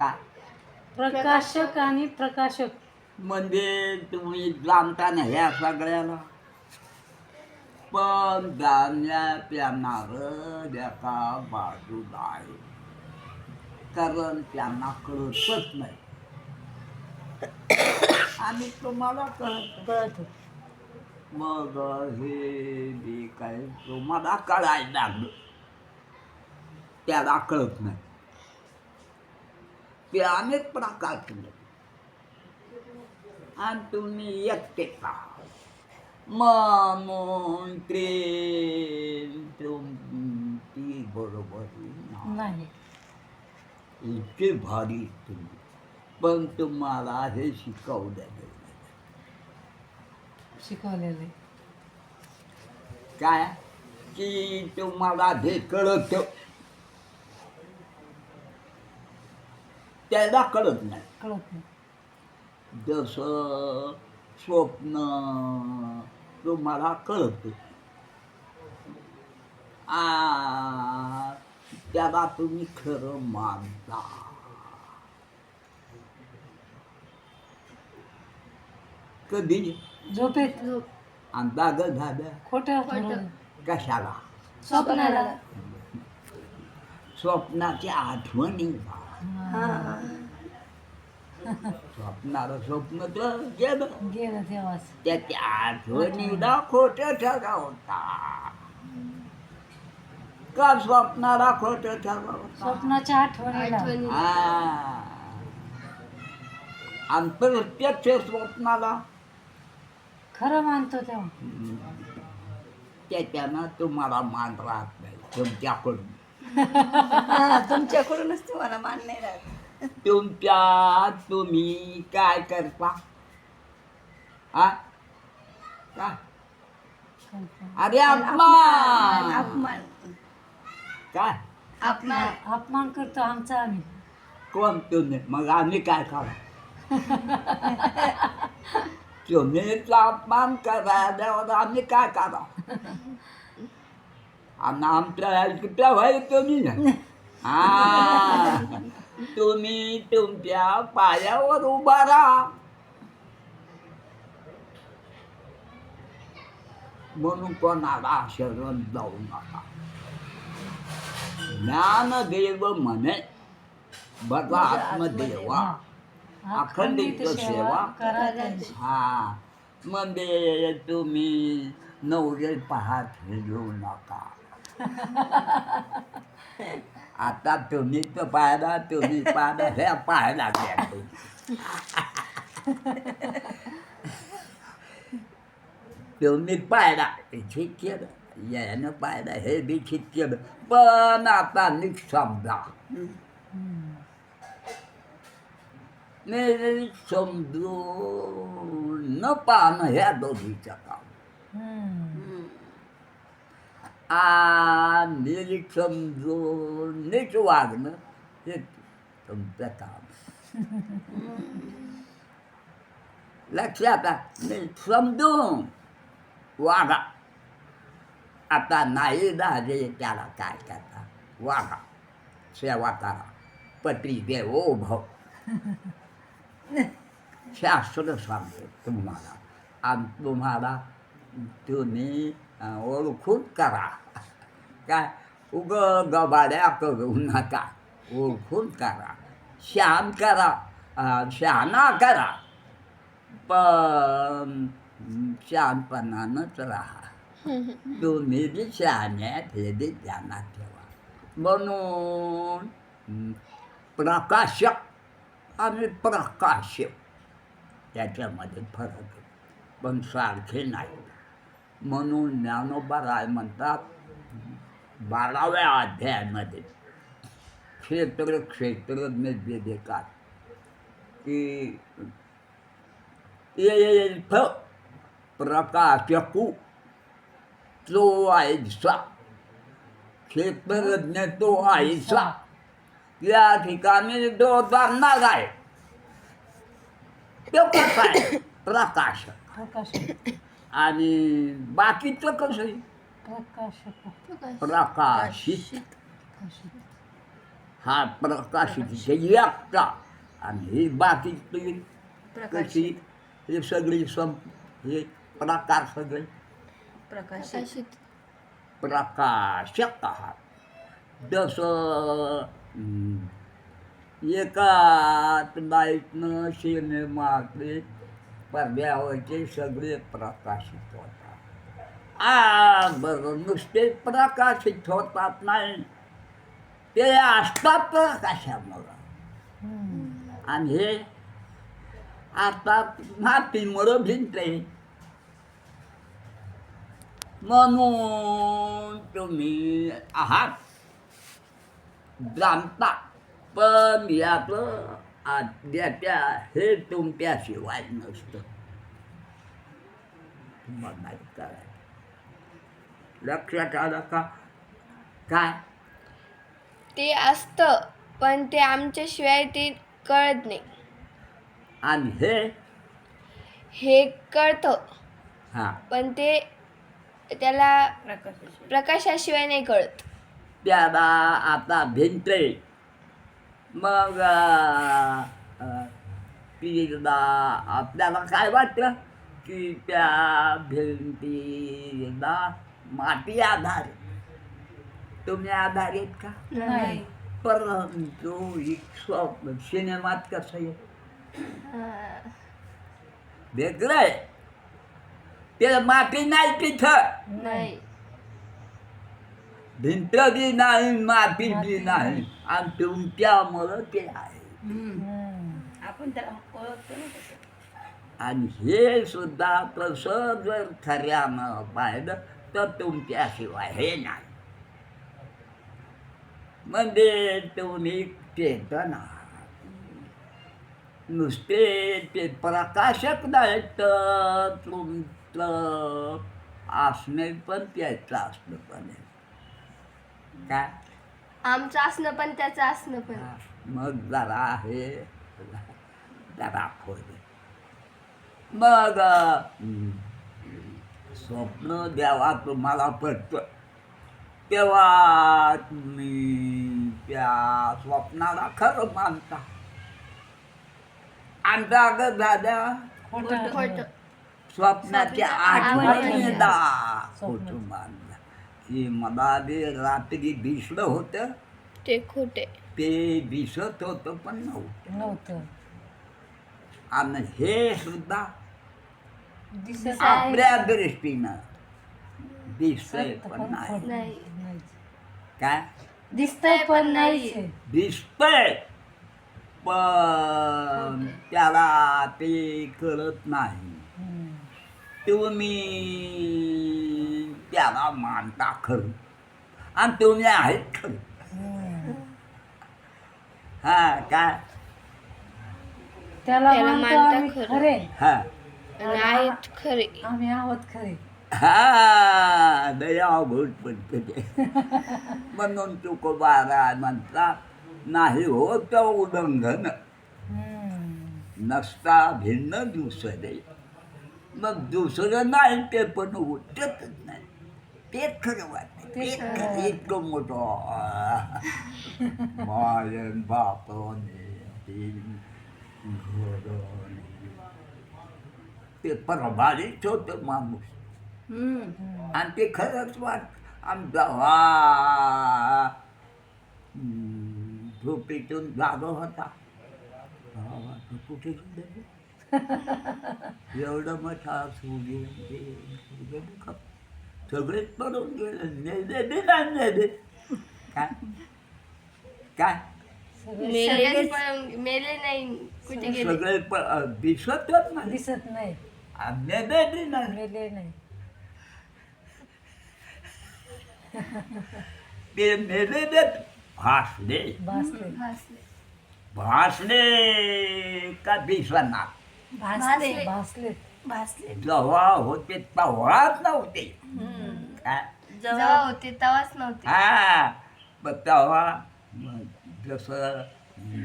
काय प्रकाशक आणि प्रकाशक. म्हणजे तुम्ही जाणता ना ह्या सगळ्याला पण येणार एका बाजूला आहे कारण त्यांना कळतच नाही. आणि तुम्हाला कळत कळत मग हे बी काय? तुम्हाला कळायला लागलं. त्याला कळत नाही. ते अनेक प्रकारचे आणि तुम्ही एकटे म्हणून ते तुमची बरोबरी नाही. इतके भारी तुम्ही. पण तुम्हाला हे शिकवलं गेलं शिकवलेले काय? की तुम्हाला जे कळत. त्याला कळत नाही. कळत नाही. जसं स्वप्न तुम्हाला कळत आ त्याला तुम्ही खरं मानता. कधी? झोपेत. आणि जाग झालं खोटं. कशाला? स्वप्नाला. स्वप्नाची आठवणी हा. स्वप्नाला स्वप्न तर गेलं. गेलं तेव्हाच. त्याच्या आठवणीला खोट ठरवता. का स्वप्नाला खोट ठरवता? स्वप्नाच्या आठवणीला. हा. आणि प्रत्यक्ष स्वप्नाला. खरं मानतो तेव्हा. त्याच्यानं तुम्हाला मान राहत नाही. तुमच्याकडून. तुमच्याकडूनच तुम्हाला मान नाही राहत तुमच्या तुम्ही काय करता? हा? काय अरे अपमान! अपमान काय? अपमान. अपमान करतो आमचा आम्ही. कोण? तुम्ही. मग आम्ही काय करा? तुम्हीच अपमान करायल्यावर आम्ही काय करा? आणि आमच्या ऐकत्या भाई तुम्ही. ना हा. तुम्ही तुमच्या पायावर उभा राहा. म्हणून कोणाला शरण जाऊ नका. ज्ञानदेव म्हणे बघा आत्मदेवा. अखंडित सेवा. हा. म्हणजे तुम्ही नवरे पाहत फिरू नका. आता तुम्ही तर पाहिला तुम्ही पाहिला हे पाहायला लागल्या तुम्ही. हे ठीक केलं यानं पाहिलं हे बी ठीक केलं पण आता नीट समजा समजून न पाहणं ह्या दोघीचं काम नीट समजून नीट वागणं हे तुमचं काम लक्षात नीट समजून वागा आता नाही झाले त्याला काय करता वागा सेवा करा पती देवो भव शास्त्र सांगतो तुम्हाला. आणि तुम्हाला तुम्ही ओळखून करा. काय? उग गबाड्या करू नका. ओळखून करा. श्याम करा. शहाणा करा. प शहाणपणानंच राहा. तुम्ही बी शहाण्यात हे बी ध्यानात ठेवा. म्हणून प्रकाशक आणि प्रकाशक त्याच्यामध्ये फरक आहे. पण सारखे नाही म्हणून ज्ञानोबा राय म्हणतात बाराव्या अध्यायामध्ये क्षेत्र क्षेत्रज्ञ जे देतात की येथ प्रकाशकू तो आयसा क्षेत्रज्ञ तो आयसा या ठिकाणी जो जाणणार आहे तो कसा आहे? प्रकाशक. प्रकाशक. आणि बाकीचं कसं आहे प्रकाशित. हा प्रकाशित एकटा आणि ही प्रकाश कशी हे सगळी सम हे प्रकार सगळे. प्रकाश प्रकाशित. प्रकाशक आहात. जसं हं, एकाच लाईटनं सिनेमातले पडद्यावरचे सगळे प्रकाशित होतात आ बरं नुसते प्रकाशित होतात नाही ते असतात प्रकाशामुळं आणि हे आता मातीमुळं भिंते म्हणून तुम्ही आहात जाणता पण याचं आद्याच्या हे तुमच्याशिवाय नसतं. करायचं लक्षात आलं का? काय ते असतं पण ते आमच्याशिवाय ते कळत नाही. आणि हे? हे कळतं हां. पण ते त्याला प्रकाश प्रकाशाशिवाय नाही कळत. त्याला आता भिंते मग तिला आपल्याला काय वाटतं की त्या भिंतीला माती आधारित तुम्ही आधारित का? नाही. परंतु सिनेमात कसं आहे? वेगळं आहे. ते माती नाही तिथं. नाही. भिंत बी नाही माती बी नाही. आणि तुमच्यामुळं ते आहे आपण त्याला ओळखतो ना तसं. आणि हे सुद्धा तसं जर खऱ्यानं पाहिलं तर तुमच्याशिवाय हे नाही. म्हणजे तुम्ही चेतन. आहात नुसते ते प्रकाशक नाही तर तुमचं असणे पण त्याचं असणं पण आहे. काय आमचं असणं पण त्याचं असणं पण. हा, मग जरा हे जरा मग स्वप्न जेव्हा तुम्हाला पडतं तेव्हा तुम्ही त्या स्वप्नाला खरं मानता. आणि जाग झाल्या खोटं. स्वप्नाच्या आठवणी आठवणीला खोटं मानलं की मला बी रात्री दिसलं होतं. ते खोटे ते दिसत होतं पण नव्हतं. नव्हतं. आणि हे सुद्धा दिसत आहे. आपल्या दृष्टीनं दिसतंय सत्य पण. नाही. काय? दिसतंय पण नाही दिसतंय. पण त्याला ते कळत नाही. तुम्ही त्याला मानता खरं. आणि तुम्ही आहेत खरं. हा काय त्याला त्याला मानतो मानता आम्ही खरं. खरे. हा. आणि आहेत खरे. आम्ही आहोत खरे. हा दया अवघड पडते ते म्हणून तुकोबारा म्हणता नाही होत उल्लंघन. हम्म. नसता भिन्न दुसरे. मग दुसरं नाही ते पण उठतच नाही. तेच खरं वाटतं तेच खरं. इतकं मोठं मायन बापने. ते परभारीच होतं माणूस. आणि ते खरंच वाट आमचा हम्म, झोपेतून जागा होता हा, कुठे? एवढं मोठा सूर्य. सगळेच पडून गेले नेले काय काय पळून- मेले नाही कुठे गेले सगळे प- दिसतच नाही दिसत नाही नेले नाही मेले नाही ते नेले देत भासले भासले भासले का दिसणार भासले भासले भासले. जेव्हा होते तेव्हाच नव्हते. जेव्हा जेव्हा होते तेव्हाच नव्हते. हा. मग तेव्हा मग जसं हं,